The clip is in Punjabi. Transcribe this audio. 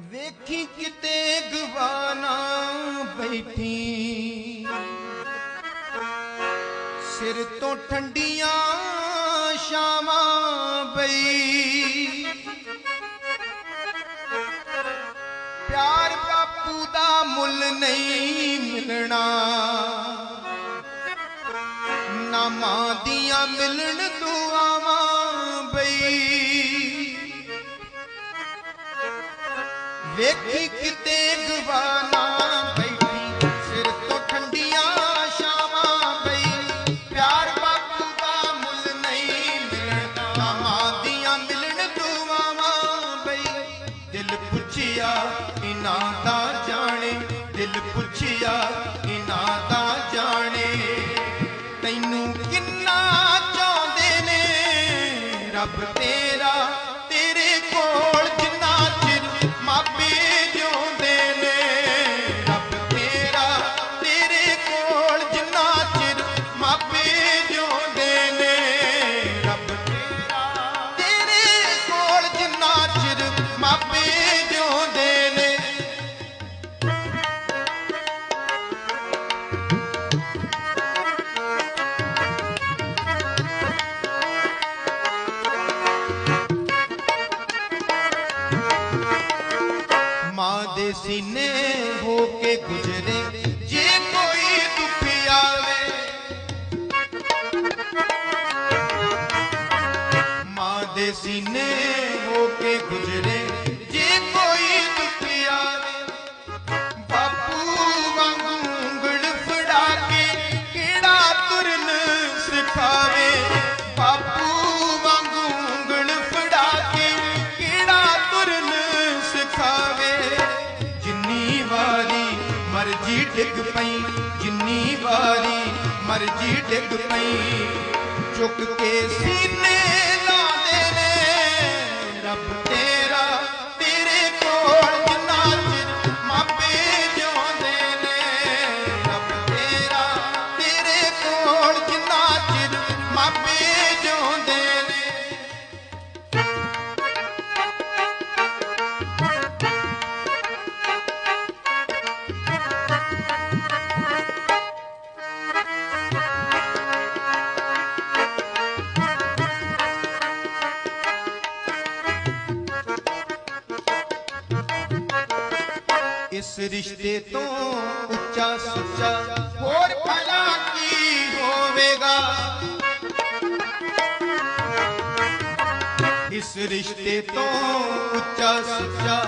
ਵੇਖੀ ਕਿਤੇ ਗਵਾਨਾ ਬੈਠੀ। ਸਿਰ ਤੋਂ ਠੰਡੀਆਂ ਸ਼ਾਮਾਂ ਬਈ ਪਿਆਰ ਬਾਪੂ ਦਾ ਮੁੱਲ ਨਹੀਂ ਮਿਲਣਾ। ਨਾ ਮਾਂ ਦੀਆਂ ਮਿਲਣ ਦੁਆਵਾਂ ਵੇਖੀ ਕਿਤੇ ਗਵਾਨਾ ਬੈਠੀ, ਸਿਰ ਤੋਂ ਠੰਡੀਆਂ ਸ਼ਾਮਾਂ ਬਈ ਪਿਆਰ ਬਾਪੂ ਦਾ ਮੁੱਲ ਨਹੀਂ ਮਿਲਣਾ ਮਾਂ ਦੀਆਂ ਮਿਲਣ ਦੁਆਵਾਂ ਬਈ ਦਿਲ ਪੁੱਛਿਆ ਇਨਾਂ ਦਾ ਜਾਣੇ। ਦਿਲ ਪੁੱਛਿਆ ਇਨਾਂ ਦਾ ਜਾਣੇ। ਤੈਨੂੰ ਕਿੰਨਾ ਚਾਹੁੰਦੇ ਨੇ, ਰੱਬ ਤੇਰਾ ਮਾਂ ਦੇ ਸੀਨੇ ਹੋ ਕੇ ਗੁਜ਼ਰੇ, ਜੇ ਕੋਈ ਦੁੱਖ ਆਵੇ। ਮਾਂ ਦੇ ਸੀਨੇ ਹੋ ਕੇ ਗੁਜ਼ਰੇ ਮਰਜ਼ੀ ਡਿੱਗ ਪਈ ਜਿੰਨੀ ਵਾਰੀ ਮਰਜ਼ੀ ਡਿੱਗ ਪਈ। ਚੁੱਕ ਕੇ ਸੀਨੇ ਲਾਉਂਦੇ ਨੇ ਰੱਬ ਇਸ ਰਿਸ਼ਤੇ ਤੋਂ ਉੱਚਾ ਸੁੱਚਾ ਹੋਰ ਭਲਾ ਕੀ ਹੋਵੇਗਾ? ਇਸ ਰਿਸ਼ਤੇ ਤੋਂ ਉੱਚਾ ਸੁੱਚਾ